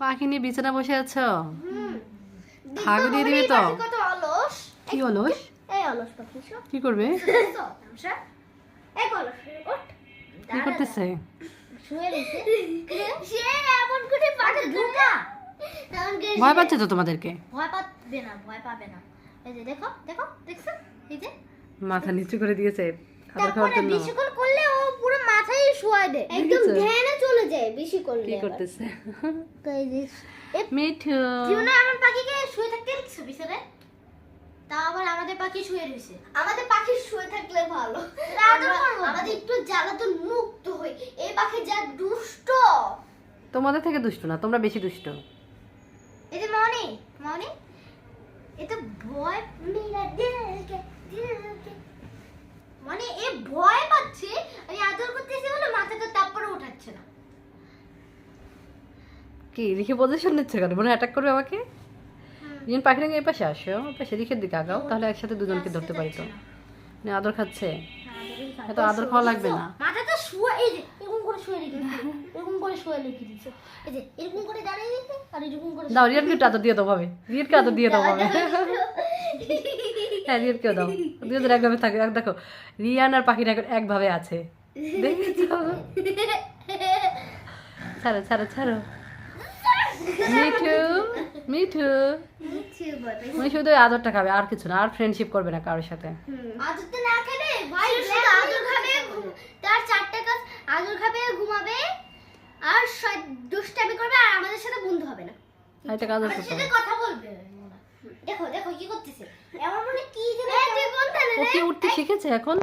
পাখি নিয়ে বিছানা বসে আছো? হুম। দিয়ে দিবে তো? কি অলস? কি করবে? কি করতেছে? ভয় পাচ্ছে তো তোমাদেরকে? ভয় পাবে না ভয় পাবে না। এই যে দেখো দেখো দেখছ? এই যে। মাথা নিচু করে দিয়েছে খাবার খাওয়ার জন্য। বেশিক্ষণ করলে ও পুরো মাথায় শোয়ায় দেয়। একদম ধ্যানে বেশি করলে কি করতেছে? মিঠু। আমার পাখিকে শুয়ে থাকতে তা আবার আমাদের পাখি শুয়ে রয়েছে আমাদের পাখি শুয়ে থাকলে ভালো। আমাদের একটু জ্বালাতন মুক্ত হই। এই পাখি যা দুষ্ট। তোমাদের থেকে দুষ্ট না তোমরা বেশি দুষ্ট। এই যে মনি মনি। এ তো ভয় মেরা দিল কে দিল কে মানে এ ভয় পাচ্ছে আমি আদর করতেছি বলে মাথাটা তারপরে উঠাচ্ছে না কি রিখে পজিশন নিচ্ছে কেন? মনে অ্যাটাক করবে আমাকে? যিনি পাখি নিয়ে এই পাশে আসো ওই পাশে রিখের দিকে আগাও তাহলে একসাথে দুজনকে ধরতে পারি তো। না। আদর খাচ্ছে। এত আদর খাওয়া লাগবে না। মাথাটা শুয়ে এই যে এরকম করে শুয়ে রেখে এরকম করে শুয়ে রেখে দিচ্ছে। এই যে এরকম করে দাঁড়িয়ে দিচ্ছে আর এরকম করে দাও রিয়ানকে একটু আদর দিয়ে দাও ভাবে। রিয়ানকে আদর দিয়ে দাও ভাবে। হ্যাঁ রিয়ানকেও দাও। দুজন একভাবে থাকে আর দেখো রিয়ান আর পাখিটা এখন একভাবে আছে। দেখেছ? ছাড়ো ছাড়ো ছাড়ো। মিঠু মিঠু তুমি শুধু আদরটা খাবে আর কিছু না আর ফ্রেন্ডশিপ করবে না কারোর সাথে। আদর না খেলে ভাই আদর খাবে তার চারটে কাজ আদর খাবে ঘুমাবে আর সব দুষ্টামি করবে আর আমাদের সাথে বন্ধু হবে না। এটা কাজ সাথে কথা বলবে। দেখো দেখো কি করতেছে। এমন মনে কি কি উঠতে শিখেছে এখন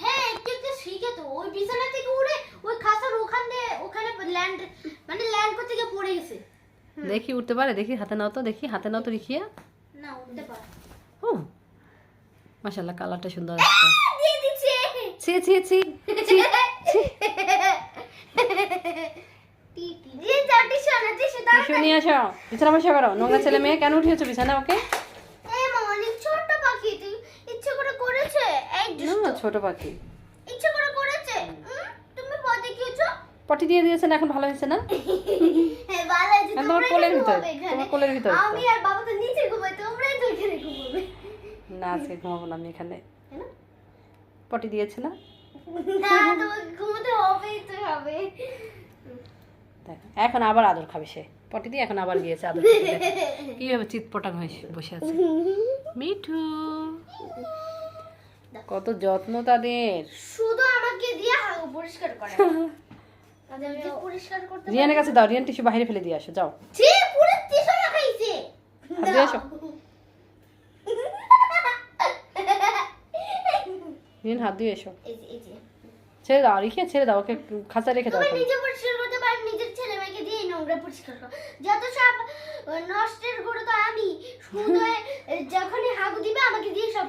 হ্যাঁ একটু একটু শিখে তো ওই বিছানা থেকে উড়ে ওই খাসার ওখান দিয়ে ওখানে ল্যান্ড মানে ল্যান্ড করতে গিয়ে পড়ে গেছে দেখি উঠতে পারে দেখি হাতে নাও তো দেখি হাতে নাও তো রিখিয়া। না উঠতে পারে। ও মাশাল্লাহ কালারটা সুন্দর আসছে। দিয়ে দিচ্ছে। ছি ছি ছি ছি বিছানা বসে করো। নোংরা ছেলে মেয়ে কেন উঠিয়েছো বিছানা ওকে? এই ছোট পাখি। ইচ্ছে করে করেছে। তুমি পটি দিয়ে দিয়েছেন এখন ভালো হয়েছে না? তোমার কোলের ভিতর তোমার কোলের ভিতর আমি আর বাবা তো নিচে ঘুমাই তোমরাই তো এখানে ঘুমাবে। না আজকে ঘুমাবো না আমি এখানে। পটি দিয়েছে না? না তোমাকে ঘুমাতে হবেই তো হবে। দেখ, এখন আবার আদর খাবে সে। পটি দিয়ে এখন আবার গিয়েছে আদর। কীভাবে চিৎপটাং হয়ে বসে আছে। মিঠু কত যত্ন তাদের। শুধু আমাকে দিয়ে পরিষ্কার করে। রিয়ানের কাছে দাও রিয়ান টিস্যু বাইরে ফেলে দিয়ে আসো যাও। রিয়ান হাত দিয়ে এসো। এই যে এই যে। ছেড়ে দাও রিখে ছেড়ে দাও ওকে খাঁচা রেখে দাও তুমি নিজে পরিষ্কার করতে পারো নিজের ছেলে মেয়েকে দিয়ে নোংরা পরিষ্কার করো। যত সব নষ্টের গুঁড়ো তো আমি শুধু যখনই হাগু দিবে আমাকে দিয়ে সব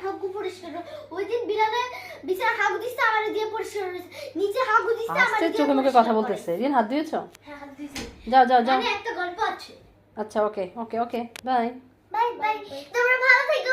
হাগু পরিষ্কার করো। ওই দিন বিড়ালে বিছানা হাগু দিচ্ছে আমার দিয়ে আস্তে চোখে মুখে কথা বলতেছে। রিয়ান হাত দিয়েছ? হ্যাঁ হাত দিয়েছি। যাও যাও যাও। একটা গল্প আছে। আচ্ছা okay okay okay bye. Bye bye. তোমরা ভালো থেকো